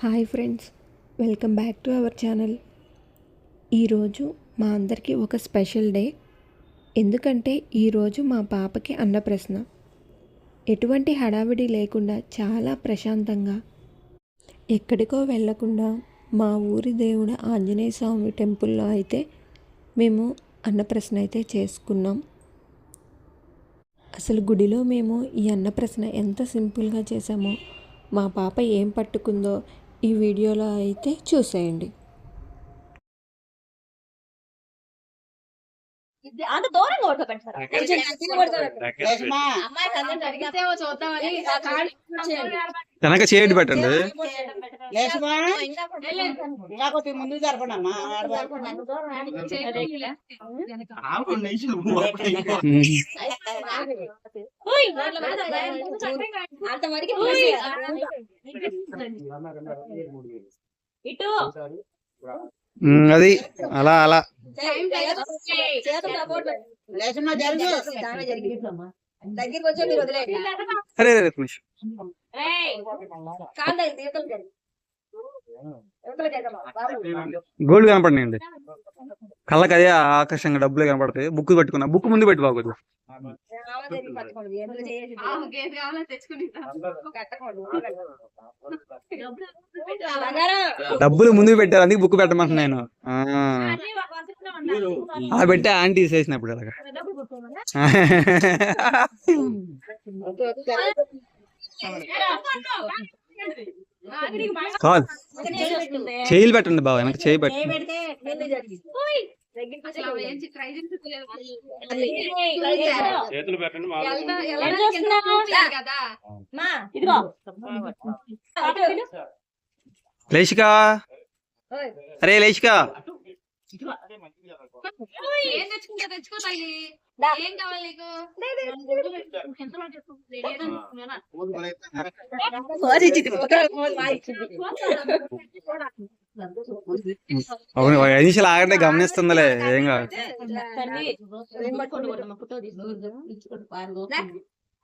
Hi friends welcome back to our channel. ఈరోజు మా అందరికీ ఒక స్పెషల్ డే. ఎందుకంటే ఈరోజు మా పాపకి అన్నప్రశ్న. ఎటువంటి హడావిడి లేకుండా చాలా ప్రశాంతంగా ఎక్కడికో వెళ్ళకుండా మా ఊరి దేవుడు ఆంజనేయ స్వామి టెంపుల్లో అయితే మేము అన్నప్రశ్న అయితే చేసుకున్నాం. అసలు గుడిలో మేము ఈ అన్నప్రశ్న ఎంత సింపుల్గా చేసామో మా పాప ఏం పట్టుకుందో ఈ వీడియోలో అయితే చూసేయండి. ఆ కాళ్ళు చేయండి. వెనక చేయండి పెట్టండి. జరపండమ్మా. అంత మీద ఓయ్. ఇటు. అది అలా అలా. అరే గోల్డ్ కనపడినాయండి. కళ్ళకి అదే ఆకర్షంగా డబ్బులు కనపడతాయి. బుక్ పట్టుకున్నా. బుక్ ముందు పెట్టి బాగోదు. డబ్బులు ముందు పెట్టారు అందుకే బుక్ పెట్టమంటున్నా నేను. ఆ, పెట్టా ఆంటీ చేసినప్పుడు అలాగా. కాదు. చేయిలు పెట్టండి బావ వెనక చేయి పెట్టండి. చేతులు పెట్టండి. లేచిక. అరే లేచిక ఏం తెచ్చుకుంటా తెచ్చుకో తల్లి. ఏం కావాలి నీకు? ఎంతలో అవును ఐదు నిమిషాలు ఆగండి గమనిస్తుందిలే ఏం కాదు. తల్లి, ఏం పట్టుకోండి, కొట్టమ్మ, ఫోటో తీసుకో.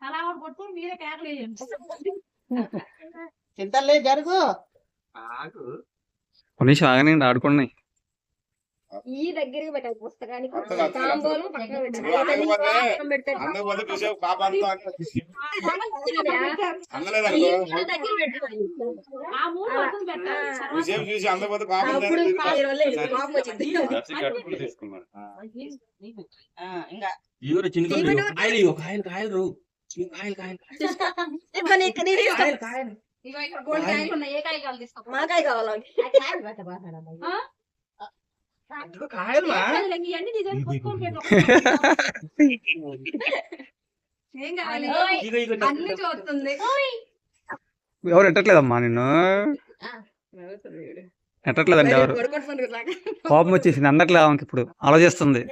అలా ఒకటి కొట్టు మీరే కేకలేయండి చింతలే జరుగు. ఒక నిమిషం ఆగనండి ఆడుకోండి. ఈ దగ్గరికి పెట్టాలి పుస్తకానికి. తాంబూలం పక్కన పెట్టాలి. మాకాయ కావాలా ఎవరు ఎట్టట్లేదమ్మా నిన్ను ఎట్టట్లేదండి ఎవరు కోపం వచ్చేసింది అందట్లేదు ఆమెకి ఇప్పుడు ఆలోచిస్తుంది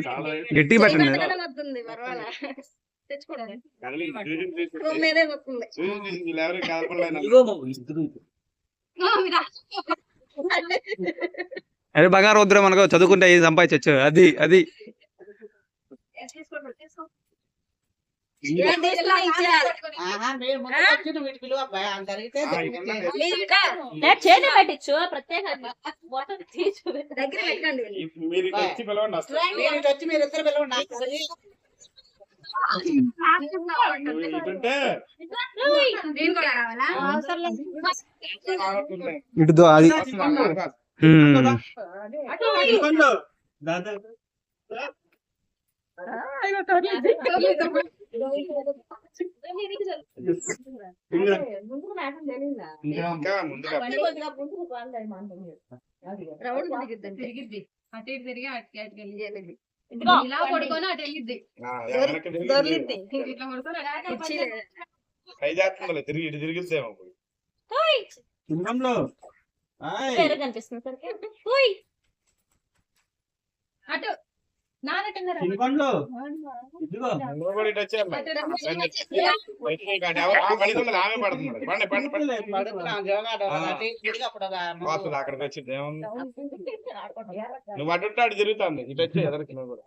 చాలా గట్టిగా పెట్టండి తెచ్చుకోండి అరే బంగారం వద్దురా మనకు చదువుకుంటే ఇది సంపాదించవచ్చు అది అది. మీరు వచ్చి చేతి పెట్టించు ప్రత్యేకంగా. దగ్గర పెట్టండి. మీరు మీరు పిలవండి. ఇటు దో- అది రౌండ్ తిరిగిద్దండి. తిరిగిద్ది అటు ఇటు తిరిగి అటు అటు వెళ్ళి ఇదిగో. ఇలా పడుకొని అటు వెళ్ళిద్ది దొర్లిద్ది. ఇట్లా పడుకొని. ట్రై చేస్తుందిలే తిరిగి ఇటు తిరిగిద్దేమో సింహంలో. ఆయ్. పేరు కనిపిస్తుంది సరికి ఓయ్ అటు అక్కడికి వచ్చింది ఏముంది నువ్వు అటు అటు తిరుగుతుంది. ఇటు వచ్చి ఎదరికి నువ్వు కూడా.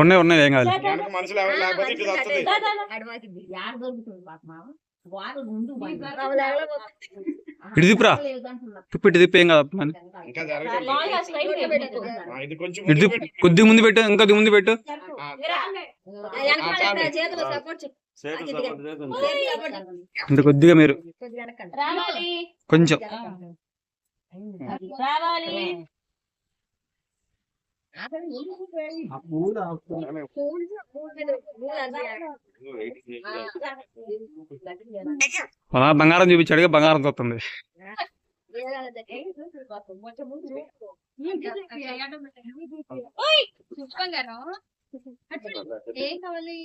ఉన్నాయి ఉన్నాయి ఏం కాదు. మనుషులు ఎవరు లేకపోతే ఇటు వస్తుంది. ముందు ఇటు. తిప్పి తిప్పి కాదు. కొద్దిగా ముందు పెట్టు. ఇంకా కొద్దిగా ముందు పెట్టు. ఇంత కొద్దిగా మీరు. కొంచెం రావాలి ఆ పూలు ఆపుతున్నా. అలా బంగారం చూపించాడుగా బంగారం ఓయ్ ఏం కావాలి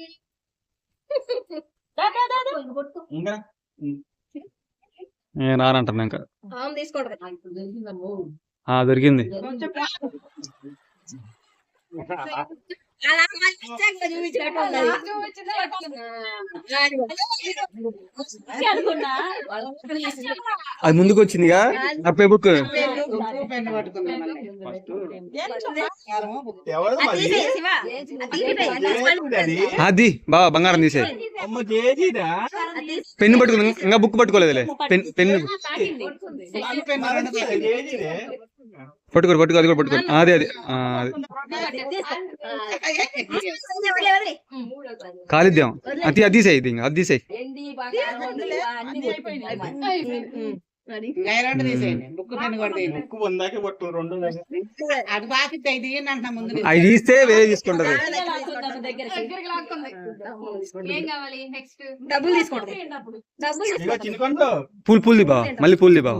రానంటాను ఇంకా దొరికింది. అలా అది ముందుకు వచ్చిందిగా అప్పే బుక్ అది? బావా బంగారం తీసే పెన్ను పట్టుకుని ఇంకా బుక్ పట్టుకోలేదులే. Pen pen. పెన్ను రెండు తీసేయండి. చేసిరే పట్టుకో అది కూడా పట్టుకో అదే. అదే అది కాలిద్దాం. అది అది ఇది ఇంకా అది తీసేయి. ఇంకా ఈ రెండు తీసేయండి బుక్ పెన్ను కూడా తీయండి ముక్కు వందాకే పట్టు రెండు ఉన్నాయి. అది బాకి ఇది అంటున్నా ముందు నుంచి. అవి తీస్తే వేరే తీసుకుంటది ఏం కావాలి నెక్స్ట్ డబ్బులు తీసుకోండి డబ్బులు ఇగో చిన్నకొండలు పూలు పూల్ది బావ మళ్ళీ పూల్ది బావ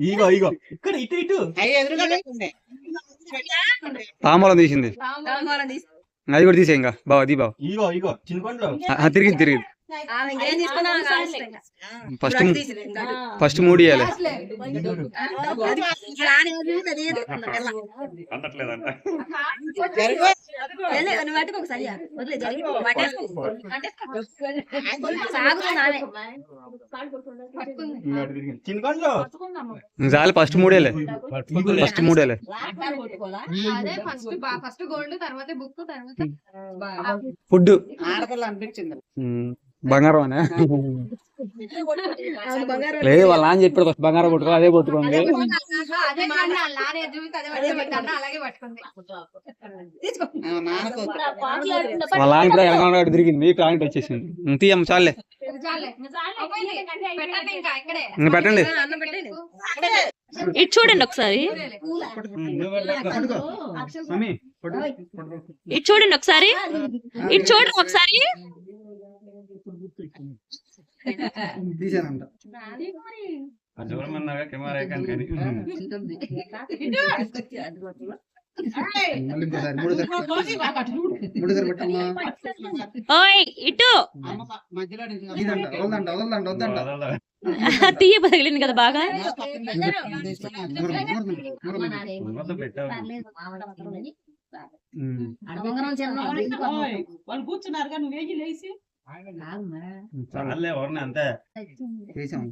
ఇగో ఇగో. ఇక్కడ ఇటు ఇటు. తాంబూలం తీసింది. తాంబూలం తీసి అది కూడా తీసే ఇంకా. బావ అది బావ. ఇగో ఇగో చిన్నకొండలు ఆ, తిరిగి ఫస్ట్ ఫస్ట్ మూడు ఇవ్వాలి చాలు ఫస్ట్ మూడేలే. ఫస్ట్ మూడేలే. అదే ఫస్ట్ ఫస్ట్ గోల్డ్ తర్వాత బుక్ తర్వాత ఫుడ్ ఆడపిల్ల అనిపించింది. బంగారం. అనే లేదు వాళ్ళ నాన్న చెప్పాడు ఫస్ట్ బంగారం పట్టుకో అదే నాన్నకు వాళ్ళ నాన్న ఎనకాల తిరిగింది ప్లాంట్ వచ్చేసింది. ఉం, తీయమ్మ చాలే పెట్టండి ఇంకా ఇక్కడే. ఇంకా పెట్టండి. అన్నం పెట్టండి. ఇటు చూడండి ఒకసారి. ఇటు చూడండి ఒకసారి. ఇటు చూడండి ఒకసారి. తీసానంట తీయ పగిలింది కదా బాగా కూర్చున్నారు కానీ నువ్వేగి లేచి చాలే ఎవరిని అంతే. చేసాం.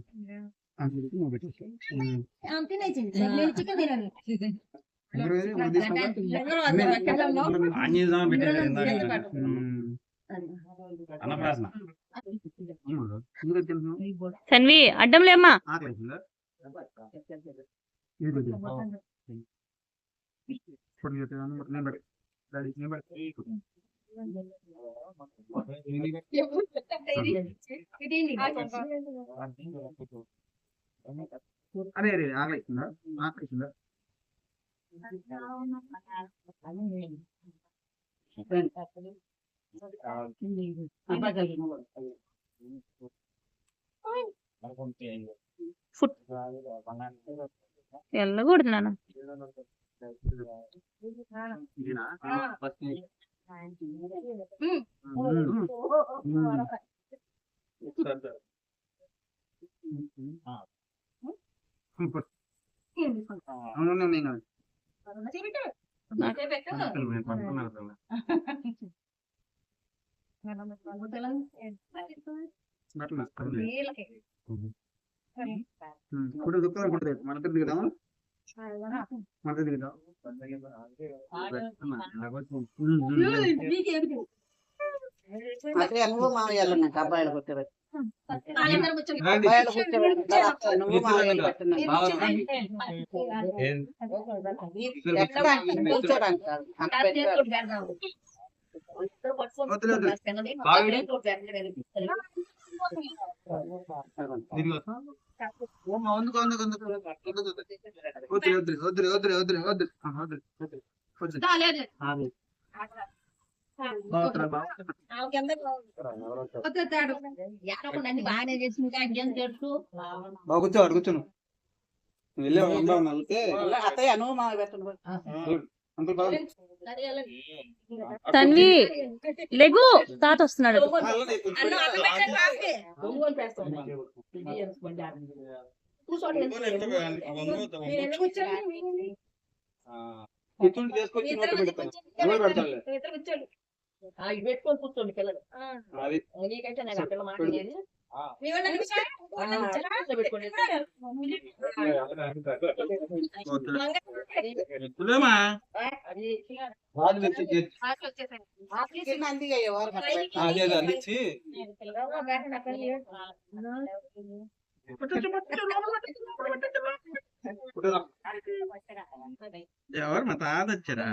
సన్వి అడ్డం లేమ్మా. ఆకలిసిందా? అరే అరే ఆకలిస్తుందా ఆకలిస్తుందా వెళ్ళకూడదు నాన్న ఇప్పుడు దుఃఖం మన దిగుదా అదే నువ్వు మామయ్యలు నాకు అబ్బాయిలు కూర్చోబెట్టి కూర్చోడానికి కాదు. అక్కడ బాగానే చేసి ఇంకా ఇంకేం తెలుసు కూర్చో నువ్వు వెళ్ళే ఉండావు నల్లితే అత్తయ్య నువ్వు మామయ్య పెట్టండి తన్వి లెగు తాత వస్తున్నాడు. పెట్టుకొని కూర్చోండి పిల్లలు. అది. నీకంటే నేను ఆ పిల్ల మాట్లాడేది. ఎవరు అందించి మా తాత వచ్చారా.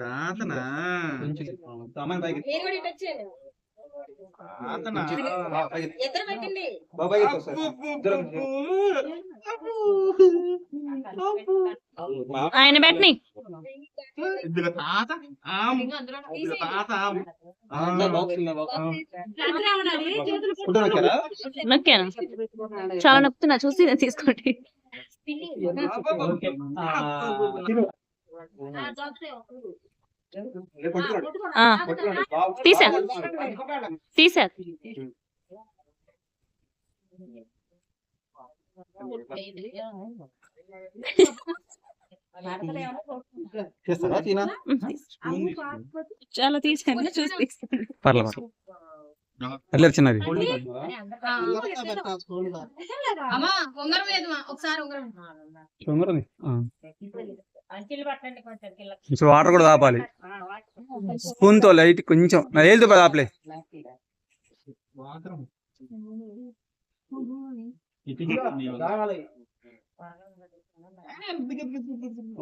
తాతనా? ఆయన పెట్టని? నొక్కాను. చాలా నొక్కుతున్నా చూసి తీసుకోండి. తీసా. తీసా. చాలా తీసాను చూసి పర్లేదు పర్లేదు. చిన్నది. ఉంగరం. కొంచెం వాటర్ కూడా తాపాలి. స్పూన్తో లైట్ కొంచెం. నా ఏళ్ళతో తాపలే. బాత్రూమ్.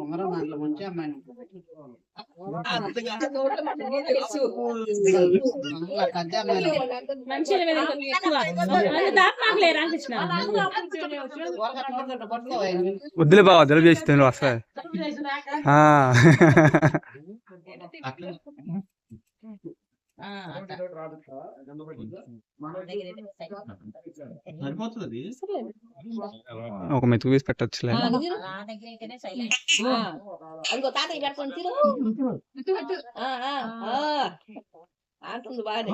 ఉంగరం దాంట్లో ముంచి అమ్మాయిని వద్దులే బావ జలుబు చేసి తిను వస్తాయి. సరిపోతుంది. ఒక మెతుకు వేసి పెట్టచ్చులే. అంటుంది బాగానే.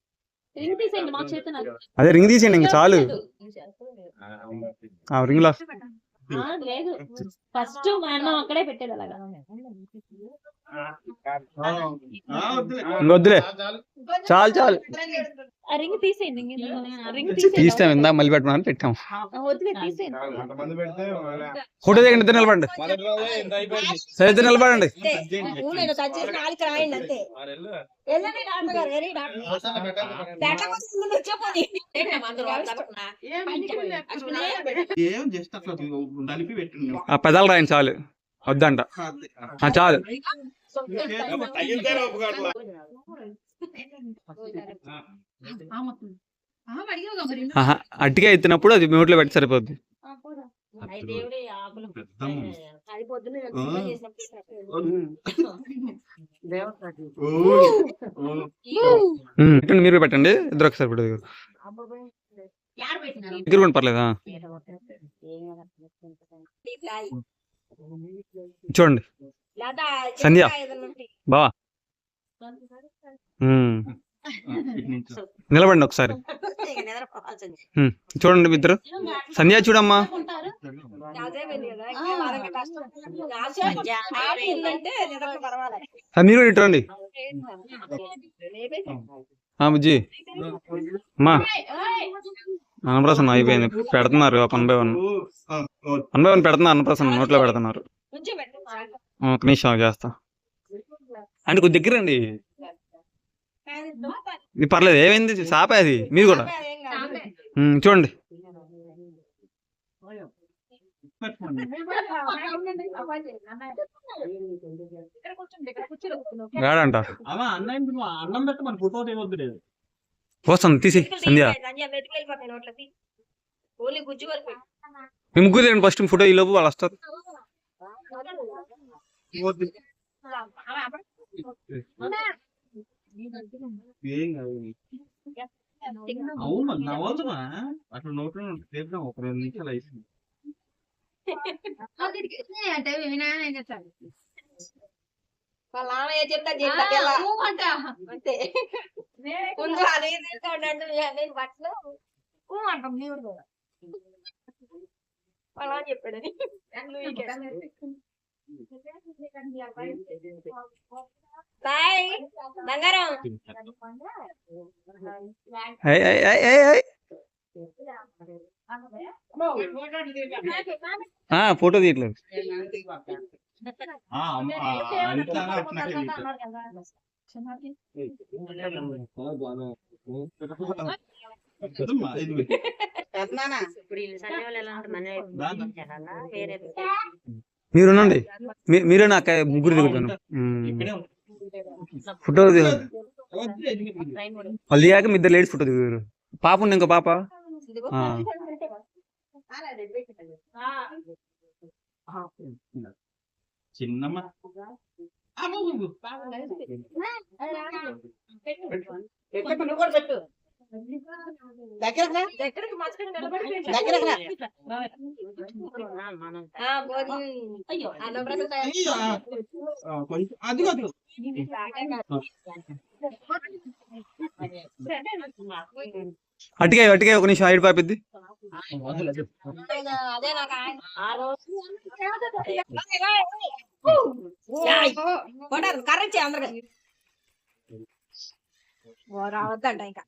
అదే రింగ్ తీసేయండి ఇంక చాలు. ఆ రింగ్లో లేదు. ఫస్ట్ మా అన్నం అక్కడే పెట్టేది అలాగా. వద్దులే. చాలు. చాలు రింగ్ తీసేయండి రింగ్ తీస్తాం ఇందా మళ్ళీ పెట్టమని పెట్టాం. ఫోటో దిగండి ఇద్దరు నిలబడండి. సరే ఇద్దరు నిలబడండి. ఆ పెదాలు రాయండి చాలు. వద్దంట. ఆ చాలు. అట్టిగా ఎత్తినప్పుడు అది నోట్లో పెట్టి సరిపోద్ది. మీరు పెట్టండి. ఇద్దరు ఒకసారి దగ్గర కూడా పర్లేదా? చూడండి. సంధ్య. బావా. నిలబడండి ఒకసారి. చూడండి మీ ఇద్దరు సంధ్య. చూడమ్మా మీరు కూడా ఇటు రండి. ఆ, బుజ్జి. అమ్మా. అన్నప్రసన్న అయిపోయింది. పెడుతున్నారు one by one. One by one పెడుతున్నారు అన్నప్రసన్న నోట్లో పెడుతున్నారు. నిమిషం చేస్తా. అంటే కొద్ది దగ్గర ఇది పర్లేదు ఏమైంది? సాపే అది మీరు కూడా. చూడండి. గాడంట అన్నం ఫోటో తీసి సంధ్య. మీ ముగ్గురు ఫస్ట్ ఫోటో ఈ లోపు వాళ్ళు వస్తారు. అవును మరి నా అవసరమా అట్లా నోట్లో లేపుదాం ఒక రెండు నిమిషాలు అయిపోయింది. అంటే వినాయన ఏం చేస్తాడు వాళ్ళ నాన్న ఏం చెప్తా చెప్తా పిల్ల. అంట. అంతే. ముందు అది తీసుకో అంటే నేను బట్టలు ఊ అంటాం నీవు కూడా. వాళ్ళ నాన్న చెప్పాడని. బాయ్. బంగారం. ఫోటో తీయట్లేదు ఆ, పెద్దనాన్న మీరు ఉండండి మీ- మీరే నా అక్క ముగ్గురు దిగుతాను. ఇక్కడే ఉంది. ఫోటో వాళ్ళు దిగాక మీ ఇద్దరు లేడీస్ ఫోటో దిగారు పాప ఉంది ఇంకో పాప? ఆ. చిన్నమ్మ. పెట్టు. అది కాదు అటుకే అటుకే ఒక నిమిషం ఐదు పాపిద్ది. అందరికి. రావద్దంట ఇంకా.